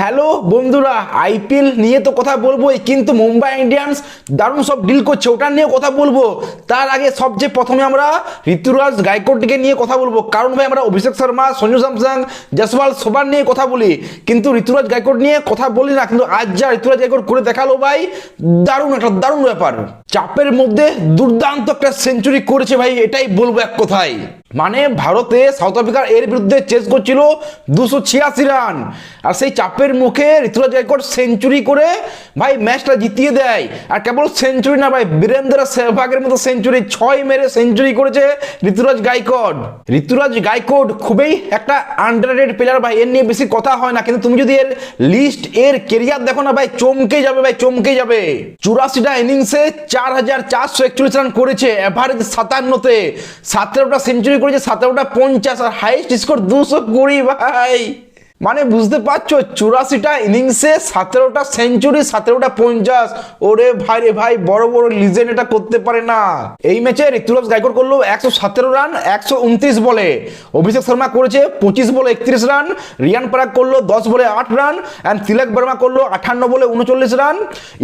Hello বন্ধুরা, IPL নিয়ে তো কথা বলবোই, কিন্তু মুম্বাই ইন্ডিয়ান্স দারুণ সব ডিল করছে, ওটা নিয়ে কথা বলব। তার আগে সবচেয়ে প্রথমে আমরা ঋতুরাজ গায়কোডকে নিয়ে কথা বলব। কারণ ভাই, আমরা অভিষেক শর্মা, সঞ্জু স্যামসাং জসওয়াল সবার নিয়ে কথা বলি। কিন্তু ঋতুরাজ গায়কোড নিয়ে কথা বলি না, কিন্তু আজ যা ঋতুরাজ গায়কোড করে দেখাল ভাই, দারুণ একটা দারুণ ব্যাপার। চাপের মধ্যে দুর্দান্ত একটা সেঞ্চুরি করেছে ভাই, এটাই বলব এক কথায়। মানে ভারতে সাউথ আফ্রিকার এর বিরুদ্ধে চেস করছিল দুশো ছিয়াশি রান আর সেই চাপের মুখে ঋতুরাজ গায়কোয়াড় সেঞ্চুরি করে ভাই ম্যাচটা জিতিয়ে দেয়। আর কেবল সেঞ্চুরি না ভাই, বীরেন্দ্র সেহবাগের মতো সেঞ্চুরি ছয় মেরে সেঞ্চুরি করেছে ঋতুরাজ গায়কোয়াড় ঋতুরাজ গায়কোয়াড় খুবই একটা আন্ডাররেটেড প্লেয়ার ভাই, এর নিয়ে বেশি কথা হয় না। কিন্তু তুমি যদি এর লিস্ট এর কেরিয়ার দেখো না ভাই চমকে যাবে ভাই চমকে যাবে। চুরাশিটা ইনিংসে চার হাজার চারশো একচল্লিশ রান করেছে অ্যাভারেজ সাতান্নতে। সতেরোটা সেঞ্চুরি করেছে, সতেরোটা পঞ্চাশ, আর হাইস্ট স্কোর দুশো কুড়ি ভাই। মানে বুঝতে পারছ, চুরাশিটা ইনিংসে সতেরোটা সেঞ্চুরি সতেরোটা পঞ্চাশ। ওরে ভাই রে ভাই, বড় বড় লিজেন্ড এটা করতে পারে না। এই ম্যাচে ঋতুরাজ গায়কোয়াড় করল একশো সতেরো রান, একশো উনত্রিশ বলে। অভিষেক শর্মা করেছে পঁচিশ বলে একত্রিশ রান, রিয়ান পরাগ করল দশ বলে আট রান অ্যান্ড তিলক বর্মা করল আঠান্ন বলে উনচল্লিশ রান।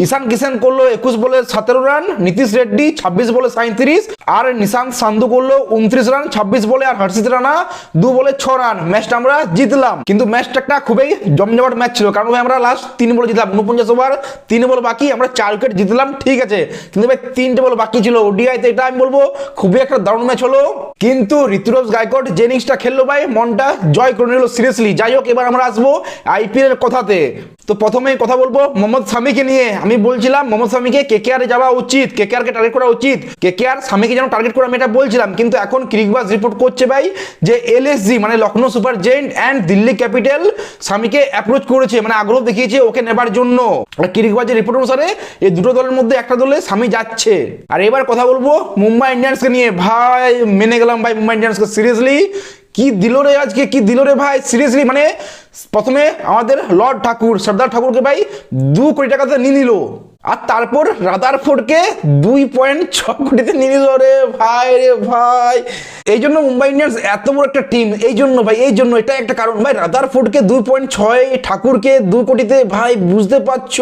ঈশান কিষান করল একুশ বলে সতেরো রান, নীতিশ রেড্ডি ছাব্বিশ বলে সাঁত্রিশ আর নিশান্ত সান্ধু করল উনত্রিশ রান, ছাব্বিশ বলে আর হর্ষিত রানা দু বলে ছ রান। ম্যাচটা আমরা জিতলাম। কিন্তু ম্যাচটা একটা খুবই জমজমাট ম্যাচ ছিল। কারণ ভাই, আমরা লাস্ট তিন বল জিতলাম উনপঞ্চাশ ওভার তিন বল বাকি, আমরা চার উইকেট জিতলাম, ঠিক আছে। কিন্তু ভাই, তিনটে বল বাকি ছিল ওডিআইতে এটা আমি বলব, খুবই একটা দারুণ ম্যাচ হলো। কিন্তু ঋতুরাজ গায়কট যে ইনিংসটা খেললো ভাই, মনটা জয় করে নিল সিরিয়াসলি যাই হোক, এবার আমরা আসব আইপিএল এর কথাতে। তো প্রথমেই কথা বলব মোহাম্মদ স্বামীকে নিয়ে। আমি বলছিলাম, মোহাম্মদ সামিকে কেকেআর এ যাওয়া উচিত, কে টার্গেট করা উচিত, কে কেকেআর স্বামীকে যেন টার্গেট করে, আমি এটা বলছিলাম। কিন্তু এখন ক্রিকবাজ রিপোর্ট করছে ভাই যে এলএসজি মানে Lucknow super giants and Delhi capital স্বামীকে অ্যাপ্রোচ করেছে মানে আগ্রহ দেখিয়েছে ওকে নেবার জন্য। আর ক্রিকবাজের রিপোর্ট অনুসারে এই দুটো দলের মধ্যে একটা দলে স্বামী যাচ্ছে। আর এবার কথা বলব মুম্বাই ইন্ডিয়ান্সকে নিয়ে। ভাই, মেনে গেলাম ভাই মুম্বাই ইন্ডিয়ান্সকে সিরিয়াসলি কি দিল রে আজকে? কি দিল রে ভাই? সিরিয়াসলি মানে প্রথমে আমাদের লর্ড ঠাকুর, সর্দার ঠাকুরকে ভাই দু কোটি টাকাতে নিয়ে নিল। আর তারপর রাদারফোর্ডকে দুই পয়েন্ট ছ কোটিতে নিয়ে নিল। রে ভাই রে ভাই। এই জন্য মুম্বাই ইন্ডিয়ান্স এত বড় একটা টিম এই জন্য ভাই, এই জন্য এটা একটা কারণ। ভাই, রাদারফোর্ডকে দুই পয়েন্ট ছয়, ঠাকুরকে দু কোটিতে, ভাই, বুঝতে পারছ?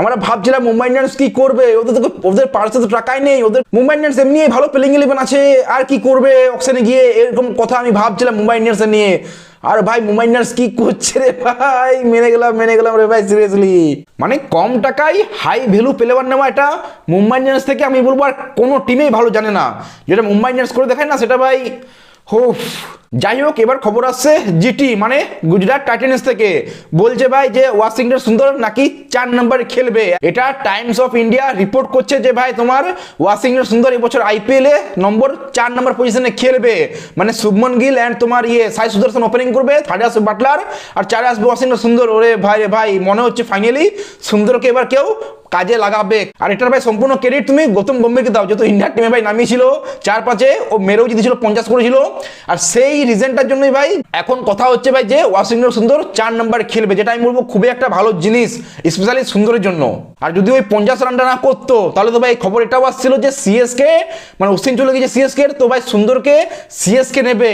আমরা ভাবছিলাম মুম্বাই ইন্ডিয়ান্স কি করবে? ওদের তো ওদের পার্সে তো টাকাই নেই। ওদের মুম্বাই ইন্ডিয়ান্স এমনি ভালো প্লেইং ইলেভেন আছে। আর কি করবে অকশনে গিয়ে? এরকম কথা আমি ভাবছিলাম মুম্বাই ইন্ডিয়ান্সের নিয়ে। আর ভাই মুম্বাই ইন্ডিয়ান্স কি করছে রে ভাই? মেনে গেলাম মেনে গেলাম রে ভাই সিরিয়াসলি মানে কম টাকায় হাই ভ্যালু প্লেয়ার নেওয়া এটা মুম্বাই ইন্ডিয়ান্স থেকে আমি বলব আর কোনো টিমেই ভালো জানে না। যেটা মুম্বাই ইন্ডিয়ান্স করে দেখায় না, সেটা ভাই হোফ যাই হোক এবার খবর আসছে জিটি মানে গুজরাট টাইটেন্স থেকে। বলছে ভাই যে ওয়াশিংটন সুন্দর নাকি চার নম্বরে খেলবে। এটা টাইমস অফ ইন্ডিয়া রিপোর্ট করছে যে ভাই তোমার ওয়াশিংটন সুন্দর এবছর আইপিএল এ নম্বর চার নম্বর পজিশনে খেলবে। মানে শুভমন গিল অ্যান্ড তোমার ইয়ে সাই সুদর্শন ওপেনিং করবে থার্ড আসবে বাটলার আর চারে আসবে ওয়াশিংটন সুন্দর। ওরে ভাই রে ভাই, মনে হচ্ছে ফাইনালি সুন্দরকে এবার কেউ কাজে লাগাবে। আর এটার ভাই সম্পূর্ণ ক্রেডিট তুমি গৌতম গম্ভীরকে দাও। যেহেতু ইন্ডিয়ার টিমে ভাই নামিয়েছিল চার পাঁচে ও মেরেও জিতেছিল, পঞ্চাশ করেছিল। আর সেই রিজনটার জন্যই ভাই এখন কথা হচ্ছে ভাই যে ওয়াশিংটন সুন্দর চার নাম্বার খেলবে, যেটা আমি বলব খুবই একটা ভালো জিনিস স্পেশালি সুন্দরের জন্য। আর যদি ওই পঞ্চাশ রানটা না করতো, তাহলে তো ভাই খবর এটাও আসছিল যে সিএসকে মানে অশ্বিন চলে গেছে সিএসকে তো ভাই সুন্দরকে সিএসকে নেবে।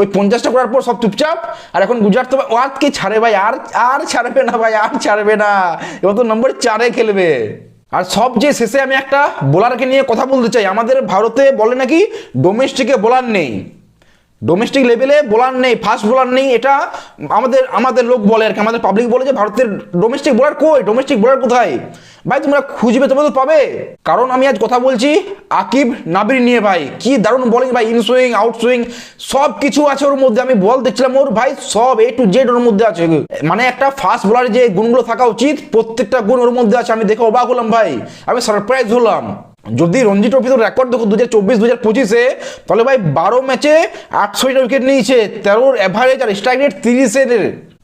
ওই পঞ্চাশটা করার পর সব চুপচাপ, আর এখন গুজরাট তো আর কি ছাড়ে ভাই? আর আর ছাড়বে না ভাই, আর ছাড়বে না। এবার তো নম্বর চারে খেলবে। আর সবচেয়ে শেষে আমি একটা বোলারকে নিয়ে কথা বলতে চাই, আমাদের ভারতে বলে নাকি ডোমেস্টিকে বোলার নেই। ডোমেস্টিক লেভেলে বোলার নেই ফাস্ট বোলার নেই, এটা আমাদের আমাদের লোক বলে আর কি, আমাদের পাবলিক বলে যে ভারতের ডোমেস্টিক বোলার কই ডোমেস্টিক বোলার কোথায়? ভাই, তোমরা খুঁজবে, তোমরা তো পাবে। কারণ আমি আজ কথা বলছি আকিব নাবির নিয়ে, ভাই। কি দারুণ বলিং ভাই ইন সুইং আউট সুইং সব কিছু আছে ওর মধ্যে, আমি বল দেখছিলাম ওর, ভাই, সব এ টু জেড ওর মধ্যে আছে। মানে একটা ফাস্ট বোলারের যে গুণগুলো থাকা উচিত, প্রত্যেকটা গুণ ওর মধ্যে আছে, আমি দেখে অবাক হলাম, ভাই। আমি সারপ্রাইজ হলাম। যদি রঞ্জি ট্রফিতে রেকর্ড দেখো দু হাজার চব্বিশ দু হাজার পঁচিশে, তাহলে ভাই বারো ম্যাচে আটশোটা উইকেট নিয়েছে, তেরোর অ্যাভারেজ আর স্ট্রাইক রেট তিরিশের।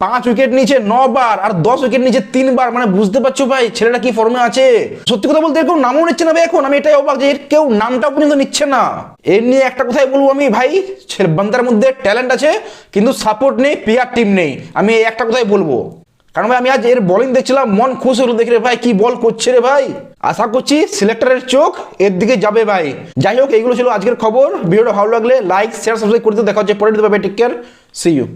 পাঁচ উইকেট নিচে নবার আর দশ উইকেট নিচে তিনবার মানে বুঝতে পারছ ভাই ছেলেটা কি ফর্মে আছে? সত্যি কথা বলতে কেউ নামও নিচ্ছে না ভাই এখন, আমি এটাই অবাক যে এর কেউ নামটা পর্যন্ত নিচ্ছে না। এর নিয়ে একটা কথাই বলব আমি ভাই বান্দার মধ্যে ট্যালেন্ট আছে, কিন্তু সাপোর্ট নেই প্লেয়ার টিম নেই, আমি এই একটা কথাই বলব। কারণ ভাই, আমি আজ এর বলিং দেখছিলাম, মন খুশ হলো দেখে রে ভাই, কি বল করছে রে ভাই? আশা করছি সিলেক্টরের চোখ এর দিকে যাবে ভাই। যাই হোক, এইগুলো ছিল আজকের খবর। ভিডিওটা ভালো লাগলে লাইক শেয়ার সাবস্ক্রাইব করতে দেখা হচ্ছে পরের দেবে টেক কেয়ার সি ইউ